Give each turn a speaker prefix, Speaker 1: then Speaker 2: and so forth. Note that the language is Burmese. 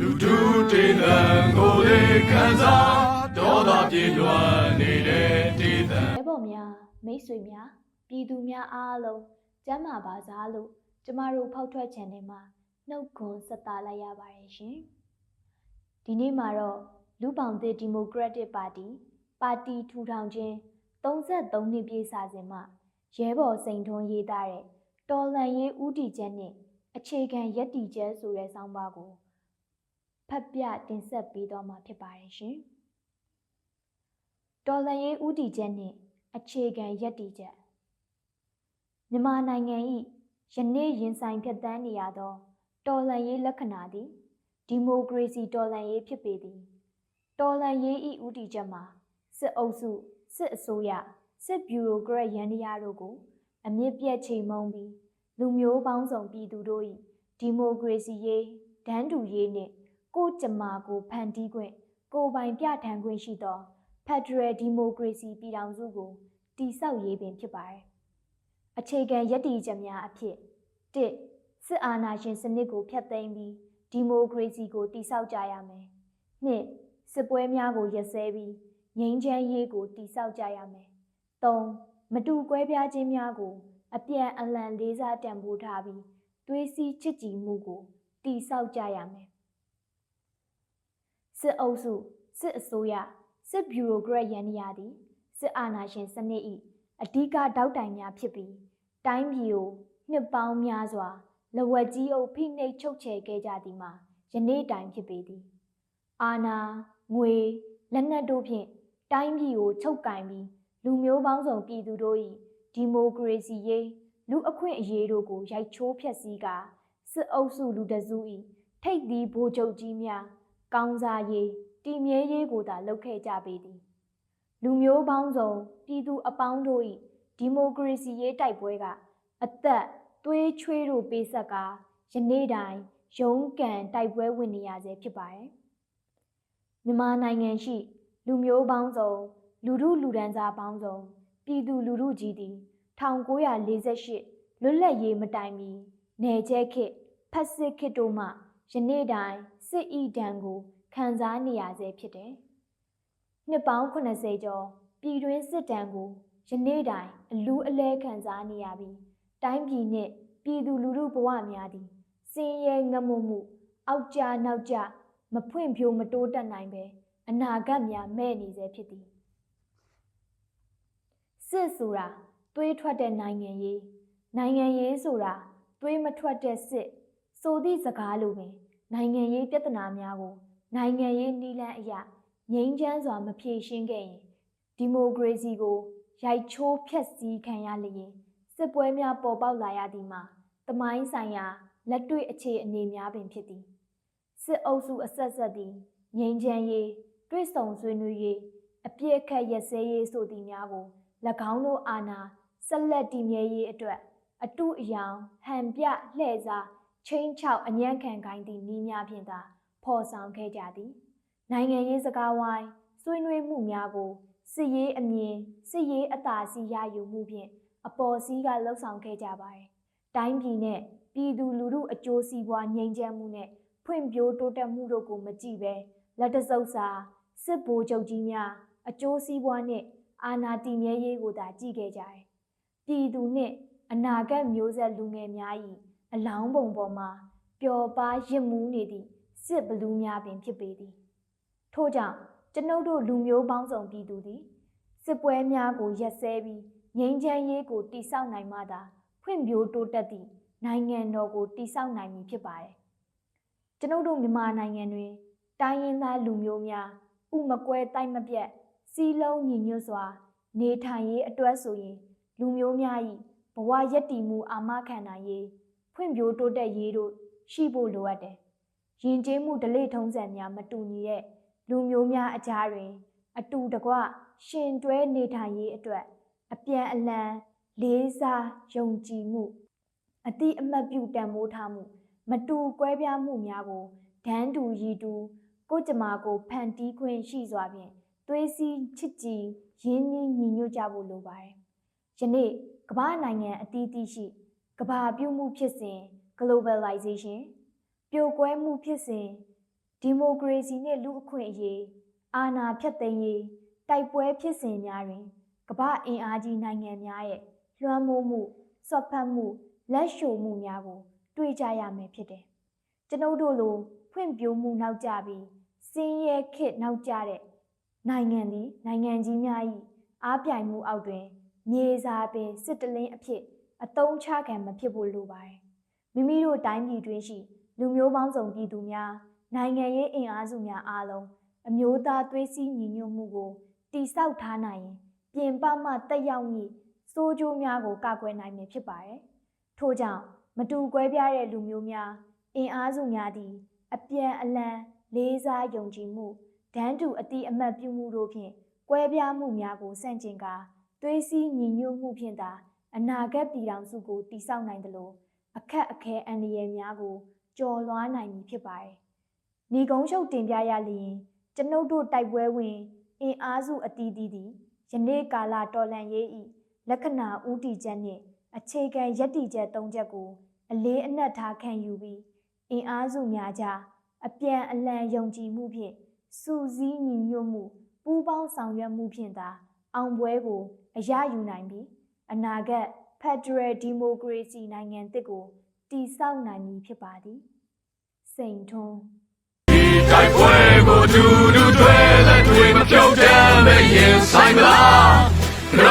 Speaker 1: လူထုတေသံကိုလေးခံစားဒေါသပြေလွှမ်းနေတဲ့တေသံ
Speaker 2: ရဲဘော်များမိတ်ဆွေများပြည်သူများအားလုံးကျမ်းမာပါစားလို့ကျမတို့ဖောက်ထွက် channel မှာနှုတ်ခွန်းဆက်သလိုက်ရပါတယ်ရှင်ဒီနေ့မှာတော့လူပောင်သစ်ဒီမိုကရက်တစ်ပါတီပါတီထူထောင်ခြင်း33နှစ်ပြည့်စစဉ်မှာရဲဘော်စိန်ထွန်းရေးသားတဲ့တော်လန်ရေးဥတီချက်နဲ့အခြေခံယက်တီချက်ဆိုတဲ့ဆောင်းပါးကို ဖတ်ပြတင်ဆက်ပေးသွားမှာဖြစ်ပါတယ်ရှင်တော်လှန်ရေးဥတီချက်နှင့်အခြေခံယက်တီချက်မြန်မာနိုင်ငံ၏ယနေ့ရင်ဆိုင်ဖြတ်သန်းနေရသောတော်လှန်ရေးလက္ခဏာသည်ဒီမိုကရေစီတော်လှန်ရေးဖြစ်ပေသည်တော်လှန်ရေး၏ဥတီချက်မှာစစ်အုပ်စုစစ်အစိုးရစစ်ဗျူရိုကရက်ရန်တရားတို့ကို အမြင့်ပြတ်ချိန်မုံပြီးလူမျိုးပေါင်းစုံပြည်သူတို့၏ဒီမိုကရေစီရေးဒန်းတူရေးနှင့် ကိုယ်ကြမ္မာကိုဖန်တီးခွင့်ကိုယ်ပိုင်ပြဋ္ဌာန်းခွင့်ရှိသောဖက်ဒရယ်ဒီမိုကရေစီပြည်ထောင်စုကိုတည်ဆောက်ရေးပင်ဖြစ်ပါတယ်။အခြေခံယက်တီချက်များအဖြစ်၁စစ်အာဏာရှင်စနစ်ကိုဖျက်သိမ်းပြီးဒီမိုကရေစီကိုတည်ဆောက်ကြရမယ်။၂စစ်ပွဲများကိုရပ်စဲပြီးငြိမ်းချမ်းရေးကိုတည်ဆောက်ကြရမယ်။၃မတူကွဲပြားခြင်းများကို အပြန်အလှန်လေးစားတန်ဖိုးထားပြီးသွေးစည်းချစ်ကြည်မှုကိုတည်ဆောက်ကြရမယ်။ စစ်အုပ်စုစစ်အစိုးရစစ်ဗျူရိုကရက်ရန်နီယာသည်စစ်အာဏာရှင်စနစ်၏အဓိကတောက်တိုင်များဖြစ်ပြီးတိုင်းပြည်ကိုနှစ်ပေါင်းများစွာလဝက်ကြီးအုပ်ဖိနှိပ်ချုပ်ချယ်ခဲ့ကြသည်မှာယနေ့တိုင်ဖြစ်ပေသည်အာဏာငွေလက်နက်တို့ဖြင့်တိုင်းပြည်ကိုချုပ်ကင်ပြီးလူမျိုးပေါင်းစုံပြည်သူတို့၏ဒီမိုကရေစီရေးလူအခွင့်အရေးတို့ကိုရိုက်ချိုးဖျက်ဆီးကာစစ်အုပ်စုလူတစု၏ထိပ်သီးဗိုလ်ချုပ်ကြီးများ ကောင်းစားရေးတည်မြဲရေးကိုသာလုပ်ခဲ့ကြပေသည်လူမျိုးပေါင်းစုံပြည်သူအပေါင်းတို့၏ဒီမိုကရေစီရေးတိုက်ပွဲကအသက်သွေးချွေးတို့ပေးဆက်ကယနေ့တိုင်ရုန်းကန်တိုက်ပွဲဝင်နေရဆဲဖြစ်ပါတယ်မြန်မာနိုင်ငံရှိ လူမျိုးပေါင်းစုံလူထုလူဒန်းစားပေါင်းစုံပြည်သူလူထုကြီးသည်1948လွတ်လပ်ရေးမတိုင်မီနယ်ကျဲခေတ်ဖက်စစ်ခေတ်တို့မှ ယနေ့တိုင်စစ်ဤဒဏ်ကိုခံစားနေရဆဲဖြစ်တယ်။နှစ်ပေါင်း80ကျော်ပြည်တွင်းစစ်တမ်းကိုယနေ့တိုင်အလူးအလဲခံစားနေရပြီးတိုင်းပြည်နှင့်ပြည်သူလူထုဘဝများသည်စင်ရဲငတ်မွတ်မှုအောက်ကျနောက်ကျမဖွင့်ဖြိုးမတိုးတက်နိုင်ပဲအနာဂတ်များမဲ့နေဆဲဖြစ်သည်စစ်ဆိုတာသွေးထွက်တဲ့နိုင်ငံရေးနိုင်ငံရေးဆိုတာသွေးမထွက်တဲ့စစ် ဆိုသည့်စကားလိုပင်နိုင်ငံရေးပြဿနာများကို နိုင်ငံရေးနည်းလမ်းအရငြိမ်းချမ်းစွာမဖြေရှင်းခဲ့ရင်ဒီမိုကရေစီကိုရိုက်ချိုးဖျက်ဆီးခံရလျင်စစ်ပွဲများပေါ်ပေါက်လာရသည်မှာတမိုင်းဆိုင်ရာလက်တွေ့အခြေအနေများပင်ဖြစ်သည်စစ်အုပ်စုအဆက်ဆက်သည်ငြိမ်းချမ်းရေးတွေ့ဆုံဆွေးနွေးရေးအပြစ်အခတ်ရက်စဲရေးဆိုသည်များကို၎င်းတို့အာဏာဆက်လက်တည်မြဲရေးအတွက် အတုအယောင်ဟန်ပြလှဲ့စား ချင်းချောက်အညံ့ခံခိုင်းသည့်နည်းများဖြင့်သာဖော်ဆောင်ခဲ့ကြသည်နိုင်ငံရေးစကားဝိုင်းဆွေးနွေးမှုများကိုစစ်ရေးအမြင်စစ်ရေးအသာစီးရယူမှုဖြင့်အပေါ်စီးကလှုပ်ဆောင်ခဲ့ကြပါတယ်။တိုင်းပြည်နဲ့ပြည်သူလူထုအကျိုးစီးပွားငြိမ်းချမ်းမှုနဲ့ဖွံ့ဖြိုးတိုးတက်မှုတို့ကိုမကြည့်ဘဲလက်တဆုပ်စာစစ်ဗိုလ်ချုပ်ကြီးများအကျိုးစီးပွားနဲ့အာဏာတည်မြဲရေးကိုသာကြည့်ခဲ့ကြတယ်။ပြည်သူနဲ့အနာဂတ်မျိုးဆက်လူငယ်များ၏ အလောင်းပုံပေါ်မှာပျော်ပါရစ်မှုနေသည့်စစ်ဘလူးများပင်ဖြစ်ပေသည်ထို့ကြောင့်ကျွန်ုပ်တို့လူမျိုးပေါင်းစုံပြည်သူသည်စစ်ပွဲများကိုရက်စဲပြီးငြိမ်းချမ်းရေးကိုတိဆောက်နိုင်မှသာဖွံ့ဖြိုးတိုးတက်သည့်နိုင်ငံတော်ကိုတိဆောက်နိုင်မည်ဖြစ်ပါတယ်ကျွန်ုပ်တို့မြန်မာနိုင်ငံတွင်တိုင်းရင်းသားလူမျိုးများဥမကွဲတိုက်မပြတ်စီးလုံးညီညွတ်စွာ နေထိုင်ရေးအတွက်ဆိုရင် လူမျိုးများ၏ဘဝရည်တည်မှုအာမခံနိုင်ရေး ဖွံ့ဖြိုးတိုးတက်ရေးတို့ရှိဖို့လိုအပ်တယ်။ယဉ်ကျေးမှုဓလေ့ထုံးစံများမတူညီတဲ့လူမျိုးများအကြားတွင် အတူတကွရှင်တွဲနေထိုင်ရေးအတွက် အပြန်အလှန်လေးစားယုံကြည်မှုအတိအမှတ်ပြုတန်ဖိုးထားမှု မတူကွဲပြားမှုများကိုဒန်းတူရည်တူ ကိုကြမာကိုဖန်တီးခွင့်ရှိစွာဖြင့်သွေးစည်းချစ်ကြည်ရင်းနှီးညီညွတ်ကြဖို့လိုပါတယ်။ယနေ့ကမ္ဘာနိုင်ငံအသီးသီးရှိ ကမ္ဘာပြုမှုဖြစ်စဉ် globalization ပြိုကွဲမှုဖြစ်စဉ်ဒီမိုကရေစီနှင့်လူအခွင့်အရေးအာဏာဖျက်သိမ်းရေးတိုက်ပွဲဖြစ်စဉ်များတွင်ကမ္ဘာအင်အားကြီးနိုင်ငံများရဲ့လွှမ်းမိုးမှုစော့ဖက်မှုလက်ရှို့မှုများကို တွေ့ကြရမယ်ဖြစ်တယ်။ကျွန်ုပ်တို့လိုဖွံ့ဖြိုးမှုနောက်ကျပြီးစင်းရဲခေတ်နောက်ကျတဲ့နိုင်ငံသည်နိုင်ငံကြီးများ၏အားပြိုင်မှုအောက်တွင် မြေစာပင်စစ်တလင်းအဖြစ် အတုံးချခံမဖြစ်ဖို့လိုပါတယ်။မိမိတို့တိုင်းပြည်တွင်ရှိ လူမျိုးပေါင်းစုံပြည်သူများနိုင်ငံရေးအင်အားစုများအားလုံးအမျိုးသားသွေးစည်းညီညွတ်မှုကိုတိဆောက်ထားနိုင်ရင်ပြင်ပမှတက်ရောက်မည့်စိုးကျိုးများကိုကာကွယ်နိုင်မည်ဖြစ်ပါတယ်။ထို့ကြောင့်မတူကွဲပြားတဲ့လူမျိုးများအင်အားစုများသည် အပြန်အလှန်လေးစားယုံကြည်မှုဒန်းတူအတိအမှတ်ပြုမှုတို့ဖြင့်ကွဲပြားမှုများကိုစန့်ကျင်ကာသွေးစည်းညီညွတ်မှုဖြင့်သာ အနာဂတ်ပြည်ထောင်စုကိုတည်ဆောက်နိုင်သလိုအခက်အခဲအန္တရာယ်များကိုကျော်လွှားနိုင်မည်ဖြစ်ပါတယ်။ညီကုန်းချုပ်တင်ပြရလျင်ကျွန်ုပ်တို့တိုက်ပွဲဝင်အင်အားစုအသီးသီးသည်ယနေ့ကာလတော်လှန်ရေး၏လက္ခဏာဦးတည်ချက်နှင့်အခြေခံယက်တီချက်၃ချက်ကို အလေးအနက်ထားခံယူပြီးအင်အားစုများကြားအပြန်အလှန်ယုံကြည်မှုဖြင့်စူးစီးညီညွတ်မှုပူးပေါင်းဆောင်ရွက်မှုဖြင့်သာအောင်ပွဲကိုအရယူနိုင်ပြီး အနာဂတ် Federal Democracy နိုင်ငံတစ်ကိုတည်ဆောက်နိုင်မည်ဖြစ်ပါသည်စိန်ထွန်း
Speaker 1: ဒီတိုက်ပွဲကိုတူတူတွေလက်တွေမပြုတ်တဲ့မရင်ဆိုင်မလား No